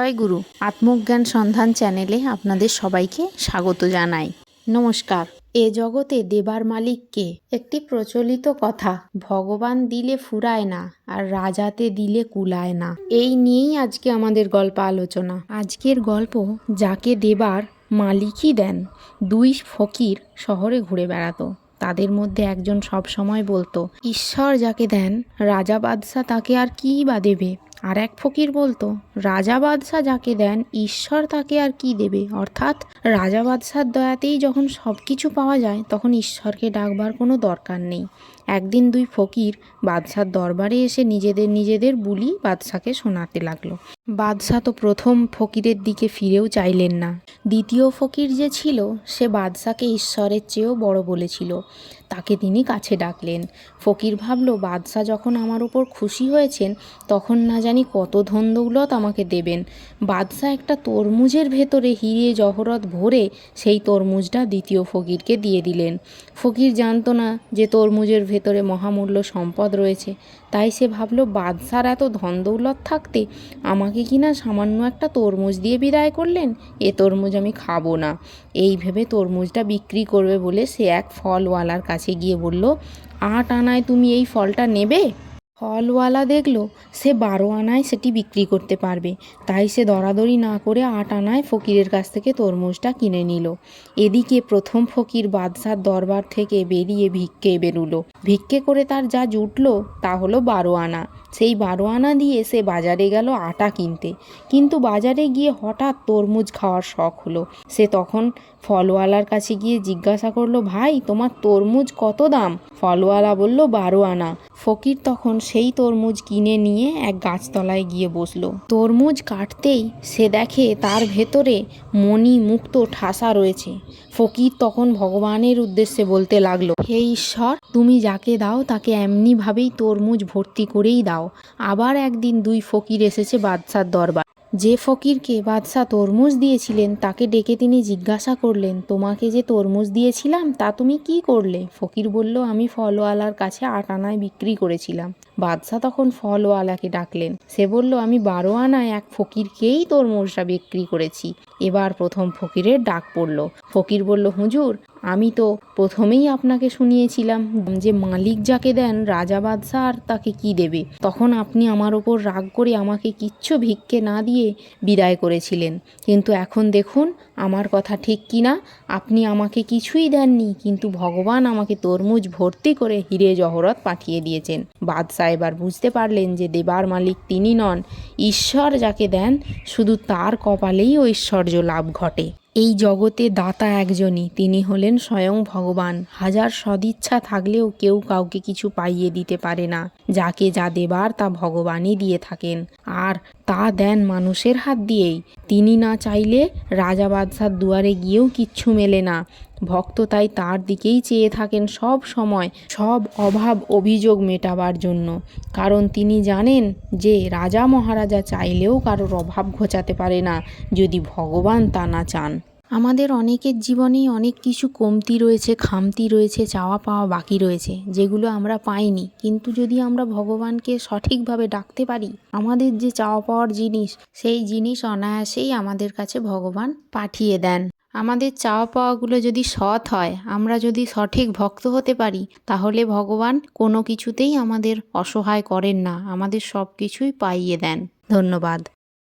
জয় গুরু। আত্মজ্ঞান সন্ধান চ্যানেলে আপনাদের সবাইকে স্বাগত জানাই। নমস্কার। এ জগতে দেবার মালিককে একটি প্রচলিত কথা, ভগবান দিলে ফুরায় না, আর রাজাতে দিলে কুলায় না। এই নিয়েই আজকে আমাদের গল্প আলোচনা। আজকের গল্প যাকে দেবার মালিকই দেন। দুই ফকির শহরে ঘুরে বেড়াতো। তাদের মধ্যে একজন সব সময় বলতো, ঈশ্বর যাকে দেন, রাজা বাদশাহ তাকে আর কী বা দেবে? আর এক ফকির বলতো, রাজা বাদশাহ যাকে দেন, ঈশ্বর তাকে আর কি দেবে? অর্থাৎ, রাজা বাদশার দয়াতেই যখন সব কিছু পাওয়া যায়, তখন ঈশ্বরকে ডাকবার কোনো দরকার নেই। একদিন দুই ফকির বাদশার দরবারে এসে নিজেদের নিজেদের বুলি বাদশাকে শোনাতে লাগল। বাদশাহ তো প্রথম ফকিরের দিকে ফিরেও চাইলেন না। দ্বিতীয় ফকির যে ছিল, সে বাদশাকে ঈশ্বরের চেয়েও বড় বলেছিল। তাকে তিনি কাছে ডাকলেন। ফকির ভাবলো বাদশাহ যখন আমার উপর খুশি হয়েছেন, তখন না জানি কত ধন দৌলত আমাকে দেবেন। বাদশাহ একটা তরমুজের ভেতরে হিরে জহরত ভরে সেই তরমুজটা দ্বিতীয় ফকিরকে দিয়ে দিলেন। ফকির জানতো না যে তরমুজের ভেতরে মহামূল্য সম্পদ রয়েছে। তাই সে ভাবলো, বাদশার এত ধন দৌলত থাকতে আমাকে কি না সামান্য একটা তরমুজ দিয়ে বিদায় করলেন? এ তরমুজ আমি খাব না। এই ভেবে তরমুজটা বিক্রি করবে বলে সে এক ফলওয়ালার কাছে গিয়ে বলল, আট আনায় তুমি এই ফলটা নেবে? ফলওয়ালা দেখল সে বারো আনায় সেটি বিক্রি করতে পারবে। তাই সে দরাদরি না করে আট আনায় ফকিরের কাছ থেকে তরমুজটা কিনে নিল। এদিকে প্রথম ফকির বাদশার দরবার থেকে বেরিয়ে ভিক্ষে বেরুলো। ভিক্ষে করে তার যা জুটলো তা হলো বারো আনা। সেই বারো আনা দিয়ে সে বাজারে গেল আটা কিনতে। কিন্তু বাজারে গিয়ে হঠাৎ তরমুজ খাওয়ার শখ হলো। সে তখন ফলওয়ালার কাছে গিয়ে জিজ্ঞাসা করল, ভাই, তোমার তরমুজ কত দাম? ফলওয়ালা বলল, বারো আনা। ফকির তখন সেই তরমুজ কিনে নিয়ে এক গাছতলায় গিয়ে বসল। তরমুজ কাটতেই সে দেখে তার ভেতরে মণি মুক্ত ঠাসা রয়েছে। ফকির তখন ভগবানের উদ্দেশ্যে বলতে লাগল, হে ঈশ্বর, তুমি যাকে দাও তাকে এমনিভাবেই তরমুজ ভর্তি করেই দাও। আবার একদিন দুই ফকির এসেছে বাদশার দরবার। যে ফকিরকে বাদশাহ তরমুজ দিয়েছিলেন, তাকে ডেকে তিনি জিজ্ঞাসা করলেন, তোমাকে যে তরমুজ দিয়েছিলাম, তা তুমি কি করলে? ফকির বলল, আমি ফলওয়ালার কাছে আট আনায় বিক্রি করেছিলাম। বাদশাহ তখন ফলওয়ালাকে ডাকলেন। সে বলল, আমি বারো আনায় এক ফকিরকেই তরমুজটা বিক্রি করেছি। এবার প্রথম ফকিরের ডাক পড়ল। ফকির বলল, হুজুর আমি তো প্রথমেই আপনাকে শুনিয়েছিলাম যে মালিক যাকে দেন রাজা বাদশাহ আর তাকে কি দেবে। তখন আপনি আমার ওপর রাগ করে আমাকে কিচ্ছু ভিক্ষে না দিয়ে বিদায় করেছিলেন। কিন্তু এখন দেখুন, আমার কথা ঠিক কি না? আপনি আমাকে কিছুই দেননি, কিন্তু ভগবান আমাকে তরমুজ ভর্তি করে হিরে জহরত পাঠিয়ে দিয়েছেন। বাদশাহ এবার বুঝতে পারলেন যে দেবার মালিক তিনি নন। ঈশ্বর যাকে দেন, শুধু তার কপালেই ঐশ্বর্য লাভ ঘটে। এই জগতে দাতা একজনই, তিনি হলেন স্বয়ং ভগবান। হাজার সদিচ্ছা থাকলেও কেউ কাউকে কিছু পাইয়ে দিতে পারে না। যাকে যা দেবার তা ভগবানই দিয়ে থাকেন। আর তা দেন মানুষের হাত দিয়েই। তিনি না চাইলে রাজা বাদশার দুয়ারে গিয়েও কিচ্ছু মেলে না। ভক্ত তাই তার দিকেই চেয়ে থাকেন সব সময়, সব অভাব অভিযোগ মেটাবার জন্য। কারণ তিনি জানেন যে রাজা মহারাজা চাইলেও কারোর অভাব ঘোচাতে পারে না, যদি ভগবান তা না চান। আমাদের অনেকের জীবনেই অনেক কিছু কমতি রয়েছে, খামতি রয়েছে, চাওয়া পাওয়া বাকি রয়েছে, যেগুলো আমরা পাইনি। কিন্তু যদি আমরা ভগবানকে সঠিকভাবে ডাকতে পারি, আমাদের যে চাওয়া পাওয়ার জিনিস, সেই জিনিস অনায়াসেই আমাদের কাছে ভগবান পাঠিয়ে দেন। আমাদের চাওয়া পাওয়াগুলো যদি সৎ হয়, আমরা যদি সঠিক ভক্ত হতে পারি, তাহলে ভগবান কোনো কিছুতেই আমাদের অসহায় করেন না, আমাদের সব কিছুই পাইয়ে দেন। ধন্যবাদ।